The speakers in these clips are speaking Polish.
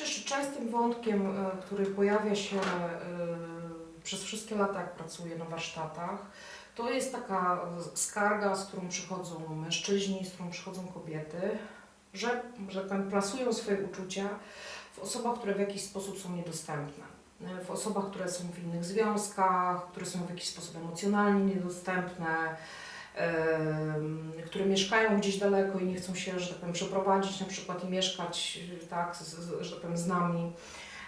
Przecież częstym wątkiem, e, który pojawia się e, przez wszystkie lata, jak pracuję na warsztatach, to jest taka skarga, z którą przychodzą mężczyźni, z którą przychodzą kobiety, że, że powiem, plasują swoje uczucia w osobach, które w jakiś sposób są niedostępne. E, W osobach, które są w innych związkach, które są w jakiś sposób emocjonalnie niedostępne, które mieszkają gdzieś daleko i nie chcą się, że tak powiem, przeprowadzić na przykład i mieszkać tak, że tak powiem, z nami.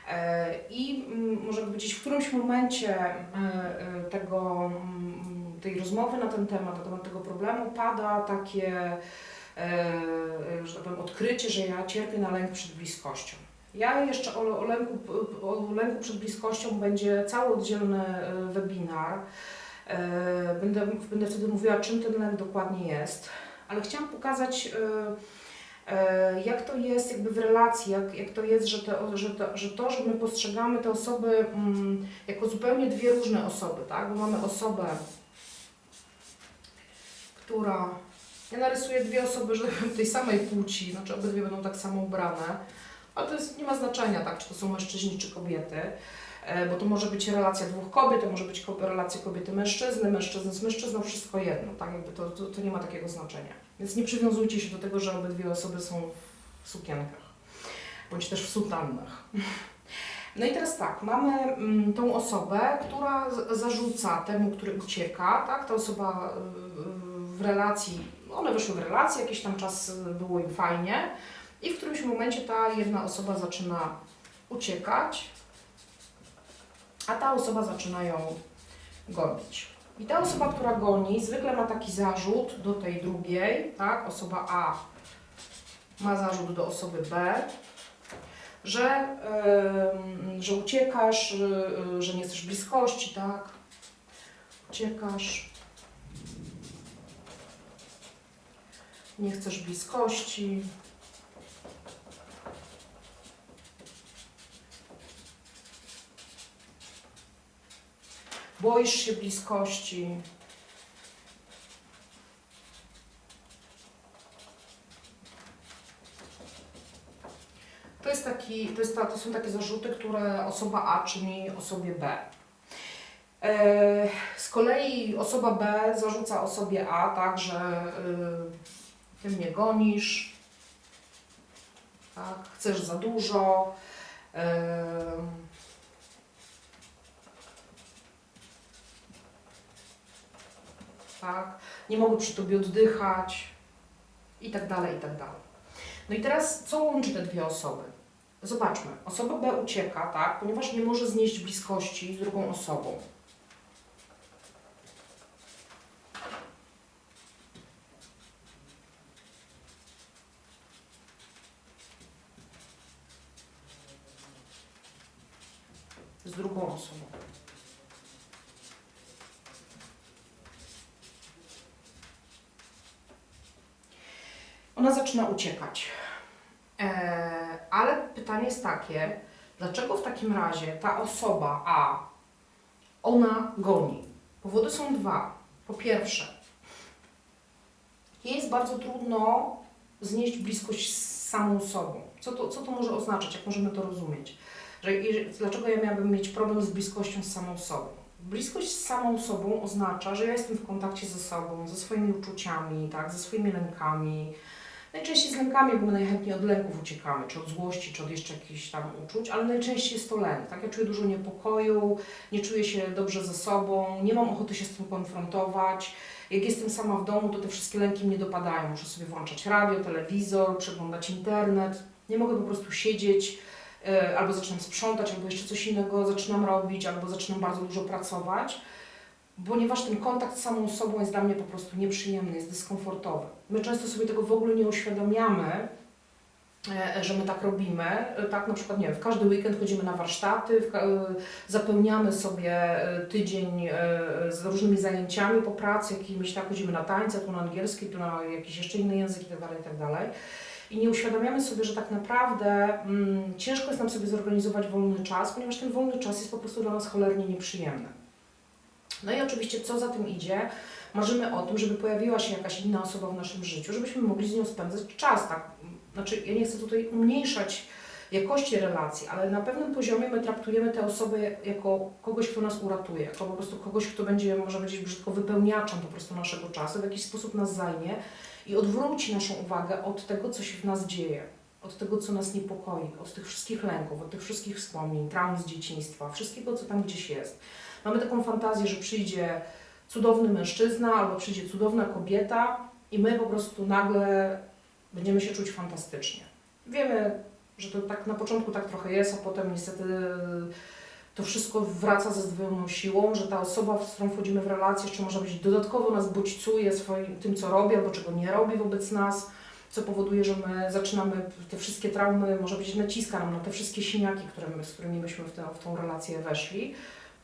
E, I mm, może gdzieś w którymś momencie e, e, tego, mm, tej rozmowy na ten temat, na temat tego problemu pada takie, że tak powiem, odkrycie, że ja cierpię na lęk przed bliskością. Ja jeszcze o, o, lęku, o lęku przed bliskością będzie cały oddzielny webinar. E, Będę, będę wtedy mówiła, czym ten lęk dokładnie jest, ale chciałam pokazać, e, e, jak to jest jakby w relacji, jak, jak to jest, że, te, że, to, że to, że my postrzegamy te osoby mm, jako zupełnie dwie różne osoby, tak? Bo mamy osobę, która. Ja narysuję dwie osoby, że tej samej płci, znaczy obydwie będą tak samo ubrane, ale to jest, nie ma znaczenia, tak, czy to są mężczyźni, czy kobiety, bo to może być relacja dwóch kobiet, to może być relacja kobiety-mężczyzny, mężczyzny z mężczyzną, wszystko jedno, tak, jakby to, to, to nie ma takiego znaczenia. Więc nie przywiązujcie się do tego, że obydwie osoby są w sukienkach, bądź też w sutannach. No i teraz tak, mamy mm, tą osobę, która zarzuca temu, który ucieka, tak, ta osoba y, w relacji, one wyszły w relację, jakiś tam czas było im fajnie i w którymś momencie ta jedna osoba zaczyna uciekać, a ta osoba zaczyna ją gonić. I ta osoba, która goni, zwykle ma taki zarzut do tej drugiej, tak, osoba A ma zarzut do osoby B, że, em, że uciekasz, że, że nie chcesz bliskości, tak? Uciekasz. Nie chcesz bliskości. Boisz się bliskości. To, jest taki, to, jest ta, to są takie zarzuty, które osoba A czyni osobie B. E, Z kolei osoba B zarzuca osobie A, tak, że y, ty mnie gonisz, tak, chcesz za dużo. Tak, nie mogę przy tobie oddychać i tak dalej, i tak dalej. No i teraz, co łączy te dwie osoby? Zobaczmy, osoba B ucieka, tak, ponieważ nie może znieść bliskości z drugą osobą. Z drugą osobą. Ona zaczyna uciekać. E, ale pytanie jest takie, dlaczego w takim razie ta osoba A, ona goni? Powody są dwa. Po pierwsze, jej jest bardzo trudno znieść bliskość z samą sobą. Co to, co to może oznaczać? Jak możemy to rozumieć? Że, dlaczego ja miałabym mieć problem z bliskością z samą sobą? Bliskość z samą sobą oznacza, że ja jestem w kontakcie ze sobą, ze swoimi uczuciami, tak, ze swoimi lękami, Najczęściej z lękami, bo my najchętniej od lęków uciekamy, czy od złości, czy od jeszcze jakichś tam uczuć, ale najczęściej jest to lęk. Tak? Ja czuję dużo niepokoju, nie czuję się dobrze ze sobą, nie mam ochoty się z tym konfrontować. Jak jestem sama w domu, to te wszystkie lęki mnie dopadają. Muszę sobie włączać radio, telewizor, przeglądać internet. Nie mogę po prostu siedzieć, e, albo zaczynam sprzątać, albo jeszcze coś innego zaczynam robić, albo zaczynam bardzo dużo pracować ponieważ ten kontakt z samą sobą jest dla mnie po prostu nieprzyjemny, jest dyskomfortowy. My często sobie tego w ogóle nie uświadamiamy, e, że my tak robimy. E, Tak na przykład, nie wiem, w każdy weekend chodzimy na warsztaty, e, zapełniamy sobie e, tydzień e, z różnymi zajęciami po pracy, jakimiś tak, chodzimy na tańce, tu na angielski, tu na jakiś jeszcze inny język itd., itd. I nie uświadamiamy sobie, że tak naprawdę mm, ciężko jest nam sobie zorganizować wolny czas, ponieważ ten wolny czas jest po prostu dla nas cholernie nieprzyjemny. No i oczywiście, co za tym idzie, marzymy o tym, żeby pojawiła się jakaś inna osoba w naszym życiu, żebyśmy mogli z nią spędzać czas. Tak? Znaczy, ja nie chcę tutaj umniejszać jakości relacji, ale na pewnym poziomie my traktujemy tę osobę jako kogoś, kto nas uratuje, jako po prostu kogoś, kto będzie, można powiedzieć brzydko, wypełniaczem po prostu naszego czasu, w jakiś sposób nas zajmie i odwróci naszą uwagę od tego, co się w nas dzieje, od tego, co nas niepokoi, od tych wszystkich lęków, od tych wszystkich wspomnień, traum z dzieciństwa, wszystkiego, co tam gdzieś jest. Mamy taką fantazję, że przyjdzie cudowny mężczyzna albo przyjdzie cudowna kobieta i my po prostu nagle będziemy się czuć fantastycznie. Wiemy, że to tak na początku tak trochę jest, a potem niestety to wszystko wraca ze zdwojoną siłą, że ta osoba, z którą wchodzimy w relację, jeszcze może być dodatkowo nas bodźcuje swoim tym, co robi albo czego nie robi wobec nas, co powoduje, że my zaczynamy te wszystkie traumy, może być naciska nam na te wszystkie siniaki, które my, z którymi myśmy w, tę w tą relację weszli.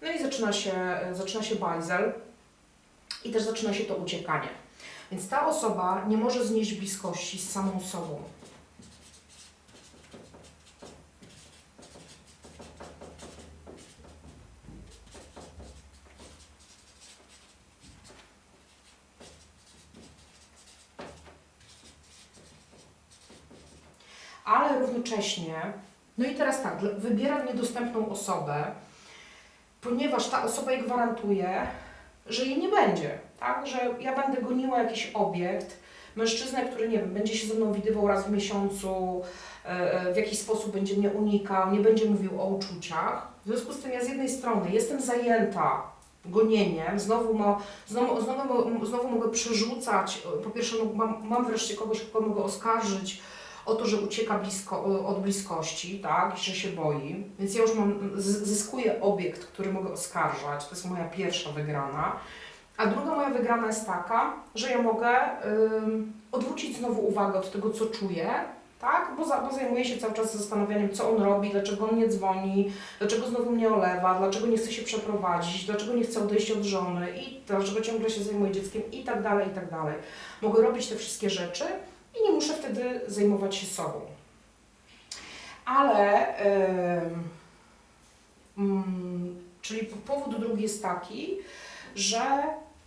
No i zaczyna się, zaczyna się bajzel i też zaczyna się to uciekanie. Więc ta osoba nie może znieść bliskości z samą sobą. ale równocześnie, no i teraz tak, wybieram niedostępną osobę, ponieważ ta osoba jej gwarantuje, że jej nie będzie, tak? Że ja będę goniła jakiś obiekt, mężczyznę, który, nie wiem, będzie się ze mną widywał raz w miesiącu, e, e, w jakiś sposób będzie mnie unikał, nie będzie mówił o uczuciach. W związku z tym ja z jednej strony jestem zajęta gonieniem, znowu, ma, znowu, znowu, mo- znowu mogę przerzucać, po pierwsze no, mam, mam wreszcie kogoś, kogo mogę oskarżyć, o to, że ucieka blisko, od bliskości, tak, i że się boi. Więc ja już mam, zyskuję obiekt, który mogę oskarżać. To jest moja pierwsza wygrana. A druga moja wygrana jest taka, że ja mogę odwrócić znowu uwagę od tego, co czuję, tak? Bo, za, bo zajmuję się cały czas zastanawianiem, co on robi, dlaczego on nie dzwoni, dlaczego znowu mnie olewa, dlaczego nie chce się przeprowadzić, dlaczego nie chce odejść od żony i dlaczego ciągle się zajmuje dzieckiem i tak dalej, i tak dalej. Mogę robić te wszystkie rzeczy, i nie muszę wtedy zajmować się sobą. Ale, mm, czyli powód drugi jest taki, że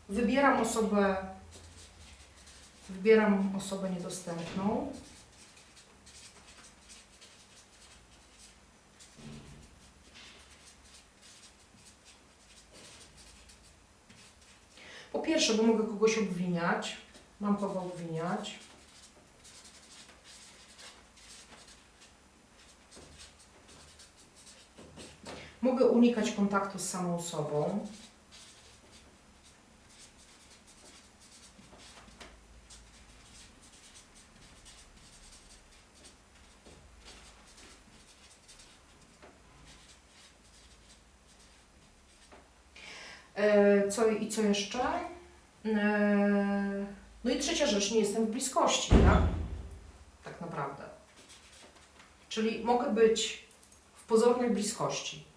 wybieram osobę, wybieram osobę niedostępną. Po pierwsze, bo mogę kogoś obwiniać, mam kogo obwiniać. Mogę unikać kontaktu z samą sobą. E, Co i co jeszcze? E, No i trzecia rzecz, nie jestem w bliskości, tak? Tak naprawdę. Czyli mogę być w pozornej bliskości.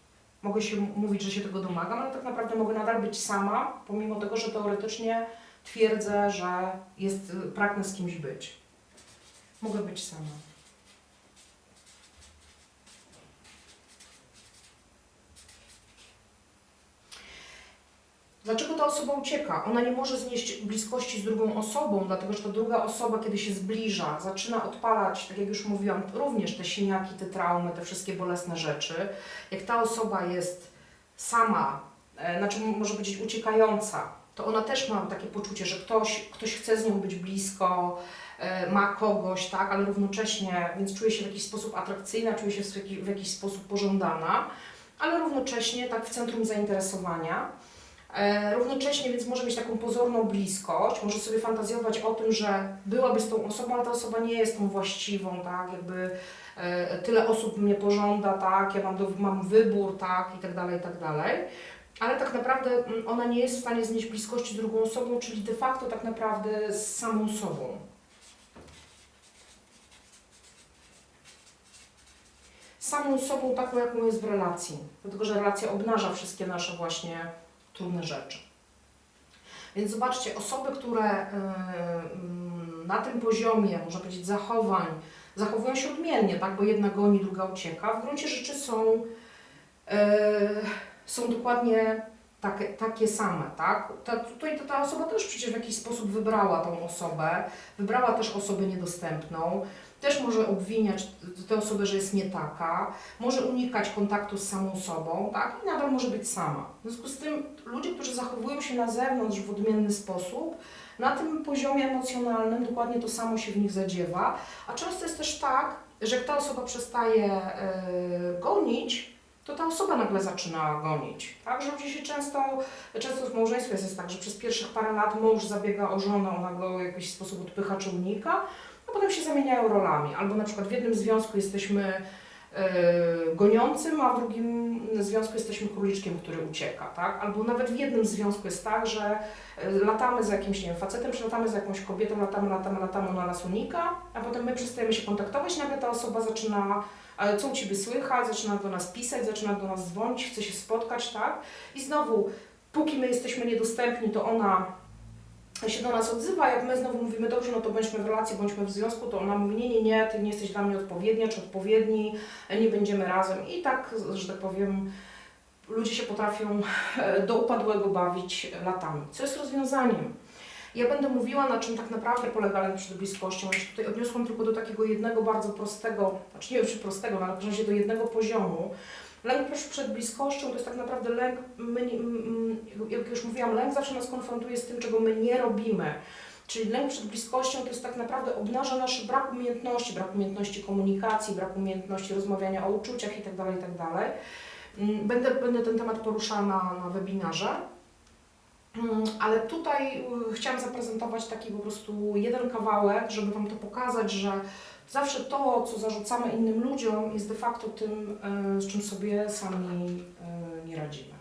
Mogę się mówić, że się tego domagam, ale tak naprawdę mogę nadal być sama, pomimo tego, że teoretycznie twierdzę, że jest, y, pragnę z kimś być. Mogę być sama. Dlaczego ta osoba ucieka? Ona nie może znieść bliskości z drugą osobą, dlatego że ta druga osoba, kiedy się zbliża, zaczyna odpalać, tak jak już mówiłam, również te siniaki, te traumy, te wszystkie bolesne rzeczy. Jak ta osoba jest sama, e, znaczy może powiedzieć uciekająca, to ona też ma takie poczucie, że ktoś, ktoś chce z nią być blisko, e, ma kogoś, tak, ale równocześnie, więc czuje się w jakiś sposób atrakcyjna, czuje się w jakiś, w jakiś sposób pożądana, ale równocześnie tak w centrum zainteresowania. E, równocześnie więc może mieć taką pozorną bliskość, może sobie fantazjować o tym, że byłaby z tą osobą, ale ta osoba nie jest tą właściwą, tak, jakby e, tyle osób mnie pożąda, tak, ja mam, do, mam wybór, tak, i tak dalej, i tak dalej. Ale tak naprawdę mm, ona nie jest w stanie znieść bliskości z drugą osobą, czyli de facto tak naprawdę z samą sobą. Samą sobą taką, jaką jest w relacji. Dlatego, że relacja obnaża wszystkie nasze właśnie trudne rzeczy. Więc zobaczcie, osoby, które y, mm, na tym poziomie, można powiedzieć, zachowań, zachowują się odmiennie, tak? bo jedna goni, druga ucieka, w gruncie rzeczy są, y, są dokładnie takie, takie same. Tak? Ta, tutaj ta, ta osoba też przecież w jakiś sposób wybrała tą osobę, wybrała też osobę niedostępną. Też może obwiniać tę osobę, że jest nie taka, może unikać kontaktu z samą sobą, tak? I nadal może być sama. W związku z tym ludzie, którzy zachowują się na zewnątrz w odmienny sposób, na tym poziomie emocjonalnym dokładnie to samo się w nich zadziewa, a często jest też tak, że jak ta osoba przestaje e, gonić, to ta osoba nagle zaczyna gonić. Tak? Że ludzie się często, często w małżeństwie jest tak, że przez pierwszych parę lat mąż zabiega o żonę, ona go w jakiś sposób odpycha czy unika, potem się zamieniają rolami. Albo na przykład w jednym związku jesteśmy e, goniącym, a w drugim związku jesteśmy króliczkiem, który ucieka, tak? Albo nawet w jednym związku jest tak, że e, latamy za jakimś, nie wiem, facetem, czy latamy za jakąś kobietą, latamy, latamy, latamy, ona nas unika, a potem my przestajemy się kontaktować, nagle ta osoba zaczyna, e, co u Ciebie słychać, zaczyna do nas pisać, zaczyna do nas dzwonić, chce się spotkać, tak? I znowu, póki my jesteśmy niedostępni, to ona się do nas odzywa, jak my znowu mówimy, dobrze, no to bądźmy w relacji, bądźmy w związku, to ona mówi, nie, nie, nie, ty nie jesteś dla mnie odpowiednia, czy odpowiedni, nie będziemy razem. I tak, że tak powiem, ludzie się potrafią e, do upadłego bawić latami. Co jest rozwiązaniem? Ja będę mówiła, na czym tak naprawdę polega lęk przed bliskością. Ja się tutaj odniosłam tylko do takiego jednego bardzo prostego, znaczy nie wiem czy prostego, no ale w razie do jednego poziomu. Lęk przed- przed bliskością to jest tak naprawdę lęk, my, jak już mówiłam, lęk zawsze nas konfrontuje z tym, czego my nie robimy. Czyli lęk przed bliskością to jest tak naprawdę obnaża nasz brak umiejętności, brak umiejętności komunikacji, brak umiejętności rozmawiania o uczuciach itd. itd. Mm, Będę, będę ten temat poruszała na, na webinarze. Mm, Ale tutaj y, chciałam zaprezentować taki po prostu jeden kawałek, żeby Wam to pokazać, że zawsze to, co zarzucamy innym ludziom, jest de facto tym, y, z czym sobie sami y, nie radzimy.